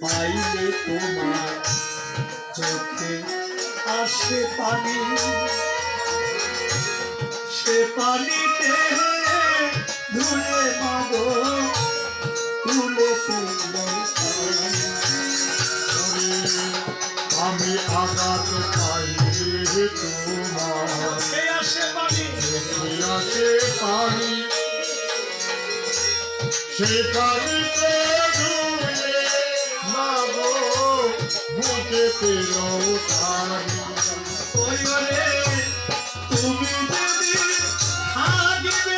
পাইলে তোমার চোখে আসে পানি। সে পানিতে ধুলে মাগো তুলে তুলে আমি আঘাত পাইলে তোমার। আসে পানি সে পানিতে ধুলে মাগো, বুকে পেল তারি। তুমি থাকবে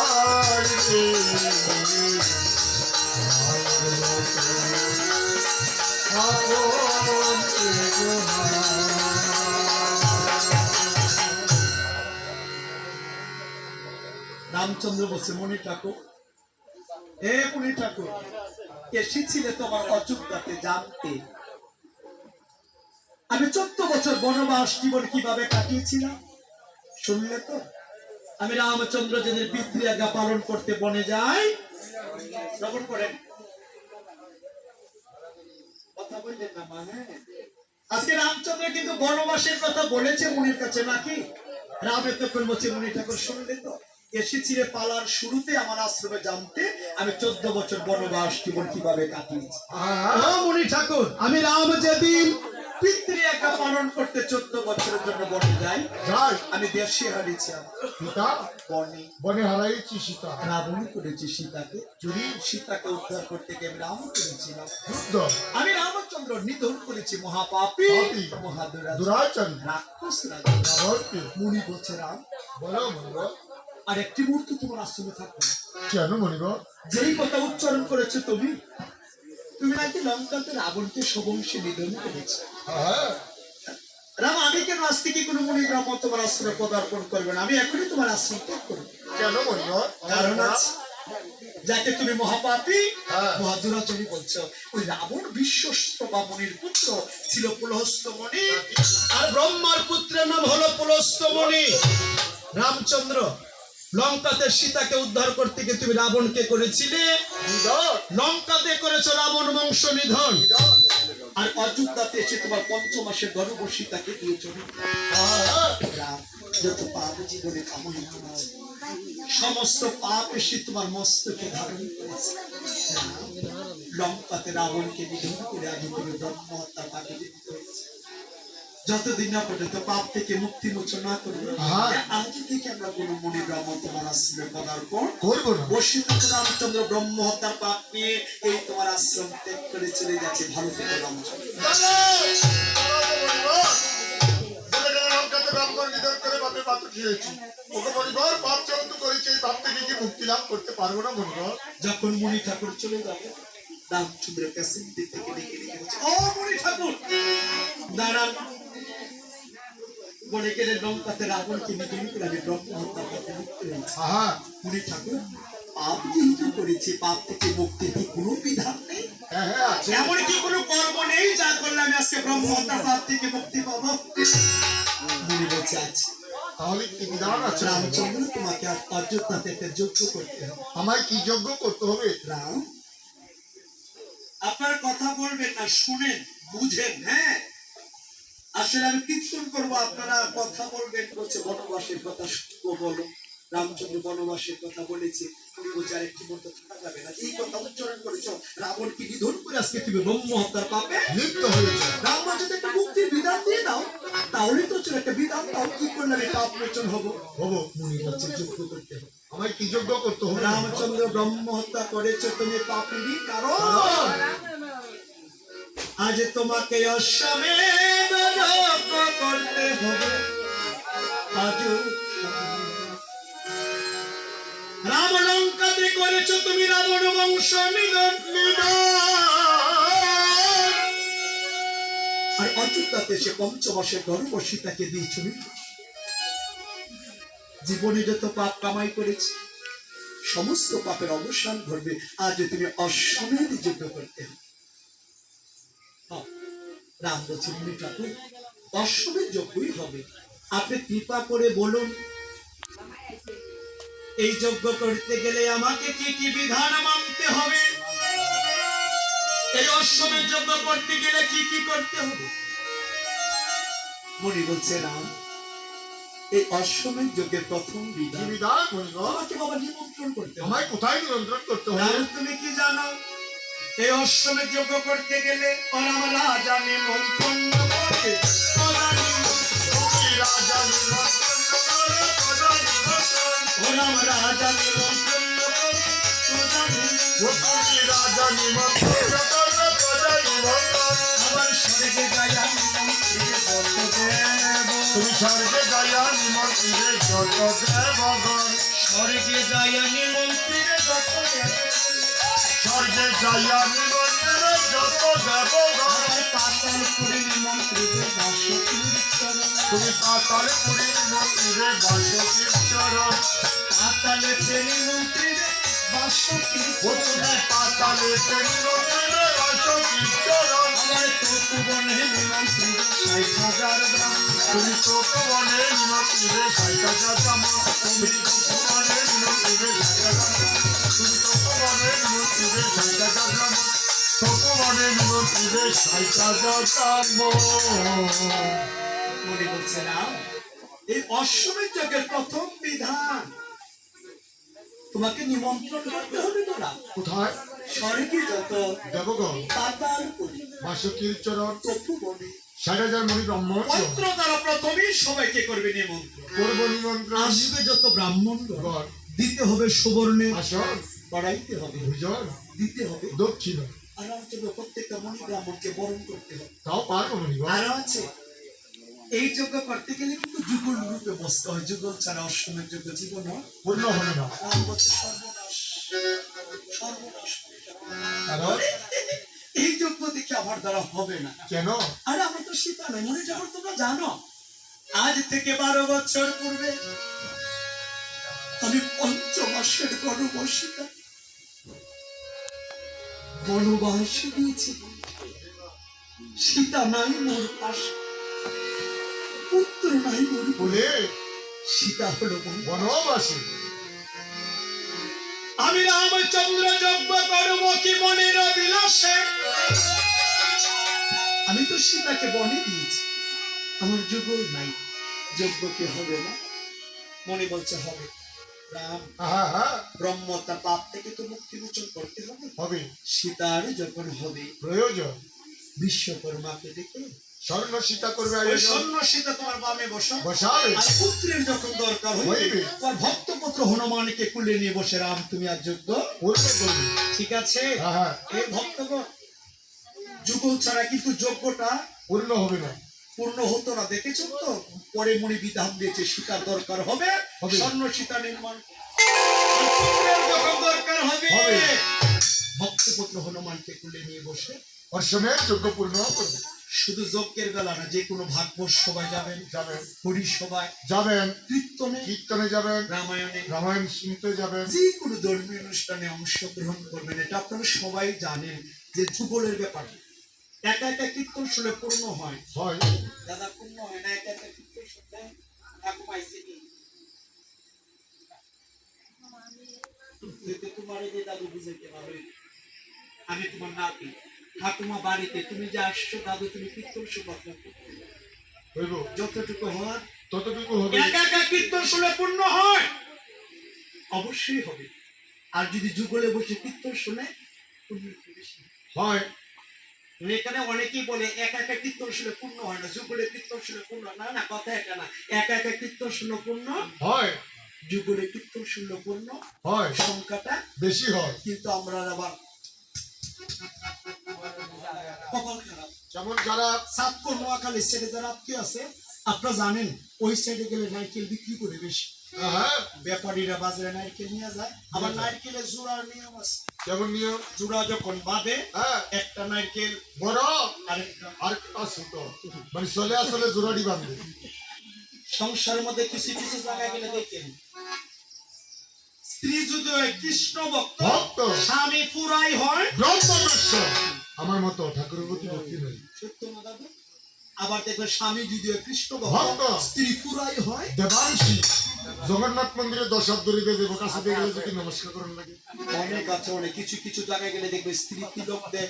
রামচন্দ্র বলছে মণি ঠাকুর। এ মণি ঠাকুর, এসেছিলে তোমার অযোগ্যতাতে জানতে। আমি চোদ্দ বছর বনবাস জীবন কীভাবে কাটিয়েছিলাম? শুনলে তো? আমি রামচন্দ্র যেদিন আজ্ঞা পালন করতে বনে যাই, শ্রবণ করেন। কথা বললেন না, মা হ্যাঁ। আজকে রামচন্দ্র কিন্তু বনবাসের কথা বলেছে কাছে নাকি মুনি ঠাকুর, শুনলে তো? এসেছিলে পালার শুরুতে আমার আশ্রমে জানতে আমি চোদ্দ বছর বনবাস জীবন কীভাবে কাটিয়েছি। মুনি ঠাকুর, আমি রাম যেদিন পিতৃ একা পালন করতে চোদ্দ বছরের জন্য বনে যাই। যাই। আমি দেশে হারিয়েছি পিতা বনে। বনে হারাইছি সীতা। রাবণ করেছি সীতাকে। চুরি সীতাকে উদ্ধার করতে গিয়ে আমি রাম করেছিলাম। যুদ্ধ। আমি রামচন্দ্র নিধন করেছি মহাপাপী। মহাদুরা দুরাচন রাক্ষস রাজা। মুনি বলছে রাম বলো মনিব আর একটি মুহূর্ত তোমার আশ্রমে থাকবে। কেন মনিব যেই কথা উচ্চারণ করেছ তুমি তুমি নাকি লঙ্কাতে রাবণকে সবংশে নিধন করেছে। রাম আমি কেন আজ থেকে কোনো মুনি ব্রাহ্মণ তোমার আশ্রমে পদার্পণ করবে না? আমি এখনই তোমার আশ্রম ত্যাগ করব। কেন কারণ আছে যাকে তুমি মহাপাপী হ্যাঁ। মহাদুরাচরী বলছো ওই রাবণ বিশ্বস্ত পুত্র ছিল পুলহস্ত মণি আর ব্রহ্মার পুত্রের নাম হলো পুলহস্ত মণি রামচন্দ্র লঙ্কাতে সীতাকে উদ্ধার করতে গিয়ে তুমি রাবণকে করেছিলে। লঙ্কাতে করেছ রাবণ বংশ নিধন। আর অযোধ্যাতে এসে তোমার পঞ্চমাসের গর্ভ তাকে দিয়ে চলে। যত পাপ জীবনে কামনা করেছে সমস্ত পাপ এসে তোমার মস্তকে ধারণ করেছে। লঙ্কাতে রাবণকে নিধন করে আজ তুমি ব্রহ্ম হত্যা পাকে দিতে হয়েছে। যতদিন না পর্যন্ত পাপ থেকে মুক্তি মোচন না করবে আজ থেকে আমরা কোনো মনে ব্রহ্ম তোমার আশ্রমে পদার্পণ করব না। বর্ষিত রামচন্দ্র ব্রহ্ম হত্যার পাপ নিয়ে এই তোমার আশ্রম ত্যাগ করে চলে যাচ্ছে থেকে রামচন্দ্র। লাভ করতে পারব না মনিবর যখন মণি ঠাকুর চলে যাবে রামচন্দ্র কাছে থেকে ডেকে ডেকে ও মণি ঠাকুর! দাঁড়ান। বলে লঙ্কাতে রাবণকে নিধন করে ব্রহ্ম হত্যা করতে মুক্তি আহা মণি ঠাকুর পাপ যেহেতু করেছি পাপ থেকে মুক্তির কি কোনো বিধান নেই? হ্যাঁ হ্যাঁ আছে। এমন কি কোনো কর্ম নেই যা করলে আমি আজকে ব্রহ্ম হত্যার পাপ থেকে মুক্তি পাবো। মণি বলছে আছে তাহলে কি বিধান আছে? রামচন্দ্র তোমাকে আর যজ্ঞ করতে হবে। আমায় কি যোগ্য করতে হবে? রাম আপনার কথা বলবেন না শুনেন বুঝেন হ্যাঁ? আসলে আমি কীর্তন করব আপনারা কথা বলবেন বলছে বনবাসের কথা বলো। রামচন্দ্র বনবাসের কথা বলেছে তুমি বলছে মতো থাকা যাবে না। এই কথা উচ্চারণ করেছ রাবণকে নিধন করে আজকে তুমি ব্রহ্ম হত্যার পাবে লিপ্ত হয়েছে রাম বলছে যে একটা মুক্তির বিধান দিয়ে দাও তাহলে তো চলো একটা বিধান দাও কি করলে আমি পাপ মোচন হব? হব মুনি যুদ্ধ করতে হবে। আমায় কি যোগ্য করতে হবে? রামচন্দ্র ব্রহ্ম হত্যা করেছ তুমি পাপিনি কারণ? আজ তোমাকে অশ্বমেধ যজ্ঞ করতে হবে। আজ রাম তুমি রাবণ বংশ নিধন আর অযোধ্যাতে সে পঞ্চমাসের গর্ভ সীতাকে দিয়েছ জীবনে যত পাপ কামাই করেছি, সমস্ত পাপের অবসান ঘটবে। আজ তুমি অশ্বমেধ যজ্ঞ করতে হবে। হ্যাঁ, রাম বলছে মুনি ঠাকুর অশ্বমেধ যজ্ঞই হবে। আপনি কৃপা করে বলুন এই যজ্ঞ করতে গেলে আমাকে কি কি বিধান মানতে হবে? এই অশ্বমেধ যজ্ঞ করতে গেলে কি কি করতে হবে? মনি বলছে রাম এই অশ্বমেধ যজ্ঞের প্রথম বিধান বিধান আমাকে বাবা নিমন্ত্রণ করতে আমায় কোথায় নিয়ন্ত্রণ করতে হবে? তুমি কি জানো? এই অশ্বমেধ যজ্ঞ করতে গেলে পরম রাজা নিমন্ত্রণ করে। নিমন্ত্রণ করে, রাজা নিমন্ত্রণ করে রাজা নিমন্ত্রণ আবার স্বর্গে যাইয়া নিমন্ত্রণে বর্ত তুমি যত দেবগণ স্বর্গে যাইয়া নিমন্ত্রণে বর্ত দেব। স্বর্গে যাইয়া নিমন্ত্রণে যত। তুমি পাতালে পুরী ও চরণ। তুমি পাতালে আমার তপবনে ষাট হাজার ব্রাহ্মণ। তুমি তপবনে নিমন্ত্রণে সাইটা যাতাম তুমি তপবনে নিমন্ত্রণে সাইটা যাতাম তুমি মনে না? এই অশ্বমের যজ্ঞের প্রথম বিধান। তোমাকে নিমন্ত্রণ করতে হবে তোরা। কোথায়? স্বর্গে যত দেবগণ পাতাল পুরী বাসকীর চরণ তপবনে ষাট হাজার মণি ব্রহ্ম পত্র তারা প্রথমেই সবাইকে করবে নিমন্ত্রণ। করব নিমন্ত্রণ। আসবে যত ব্রাহ্মণ দিতে হবে সুবর্ণে। আসন বাড়াইতে হবে। ভুজন দিতে হবে। দক্ষিণ আর অন্তত প্রত্যেকটা মণি ব্রাহ্মণকে বরণ করতে হবে। তাও পারব মণিগণ আরও আছে এই যজ্ঞ করতে গেলে কিন্তু যুগল রূপে বসতে হয়। যুগল ছাড়া অষ্টমের যজ্ঞ জীবন পূর্ণ হবে না। সর্বনাশ। সর্বনাশ কারণ এই যজ্ঞ দেখে আমার দ্বারা হবে না। কেন? আরে আমার তো সীতা নয়। মনে ঠাকুর তোমরা জানো? আজ থেকে বারো বছর পূর্বে আমি পঞ্চমাসের গর্ভসীতা বনবাস দিয়েছি সীতা নাই মোর পাশে পুত্র নাই মোর বলে? সীতা হলো বনবাসী। আমি রামচন্দ্র যজ্ঞ করব কি মনের বিলাসে আমি তো সীতাকে বনে দিয়েছি। আমার যুগল নাই। যজ্ঞ কি হবে না মনে বলছে হবে। ব্রহ্ম তার পাপ থেকে তো মুক্তি মোচন করতে হবে। হবে। সীতার যখন হবে প্রয়োজন। বিশ্বকর্মাকে ডেকে স্বর্ণ সীতা করবে স্বর্ণ সীতা তোমার বামে বসো। বসাবে। আর পুত্রের যখন দরকার হইবে। হইবে। ভক্তপুত্র হনুমানকে কুলে নিয়ে বসে রাম তুমি আর যোগ্য ঠিক আছে? এই ভক্তগণ যুগল ছাড়া কিন্তু যোগ্যটা পূর্ণ হবে না। পূর্ণ হতো না দেখেছ তো? পরে মনে বিধান দিয়েছে সীতার দরকার হবে। স্বর্ণ সীতা নির্মাণ। দরকার হবে। ভক্তপুত্র হনুমানকে কুলে নিয়ে বসে। অশ্বমের পূর্ণ করবে। শুধু যজ্ঞের বেলা না যে কোনো ভাগবত সবাই যাবেন যাবেন। হরি সবাই যাবেন। কীর্তনে। কীর্তনে যাবেন। রামায়ণে। রামায়ণ শুনতে যাবেন। যে কোনো ধর্মীয় অনুষ্ঠানে অংশগ্রহণ করবেন এটা আপনারা সবাই জানেন যে যুগলের ব্যাপার। একা একা কীর্তন শুনে পূর্ণ হয়। হয়। দাদা পূর্ণ হয় না একা একা কীর্তন আইসেনি যদি তোমার যে দাদু বুঝাইতে আমি তোমার নাতি। ঠাকুমা বাড়িতে তুমি যে আসছো দাদু তুমি কীর্তন শোভা হইব। যতটুকু হওয়ার। ততটুকু হবে। একা একা কীর্তন শুনে পূর্ণ হয়। অবশ্যই হবে। আর যদি যুগলে বসে কীর্তন শুনে হয়। এখানে অনেকেই বলে একা একা কীর্তন শুনে পূর্ণ হয় না যুগলে কীর্তন শুনে পূর্ণ না না কথা এটা না। একা একা কীর্তন শুনে পূর্ণ হয়। যুগলে কীর্তন শুনে পূর্ণ হয়। সংখ্যাটা বেশি হয়। কিন্তু আমরা আবার কপাল খারাপ। যেমন যারা সাতপুর নোয়াখালী সাইডে যারা আত্মীয় আছে আপনারা জানেন ওই সাইডে গেলে নারকেল বিক্রি করে বেশি। ব্যাপারীরা বাজারে নারকেল নিয়ে যায়। আবার নারকেলের জোড়ার নিয়ম আছে। যেমন নিয়ম জোড়া যখন বাঁধে হ্যাঁ। একটা নারকেল বড় আরেকটা তো মানে চলে আসলে জোড়াটি বাঁধবে। সংসারের মধ্যে কিছু কিছু জায়গায় গেলে দেখেন স্ত্রী যদি হয় কৃষ্ণ ভক্ত ভক্ত। স্বামী পুরাই হয় ব্রহ্মদর্শ আমার মতো ঠাকুরের প্রতি ভক্তি নেই। সত্য দাদা? আবার দেখবে স্বামী যদি কৃষ্ণ ভক্ত। স্ত্রী পুরাই হয়। দেবাংশী জগন্নাথ মন্দিরে দশাত দরিদ্র দেব কাছে গেলে যদি নমস্কার করেন লাগে অনেক আছে অনেক। কিছু কিছু জায়গায় গেলে দেখবে স্ত্রী তিলক দেয়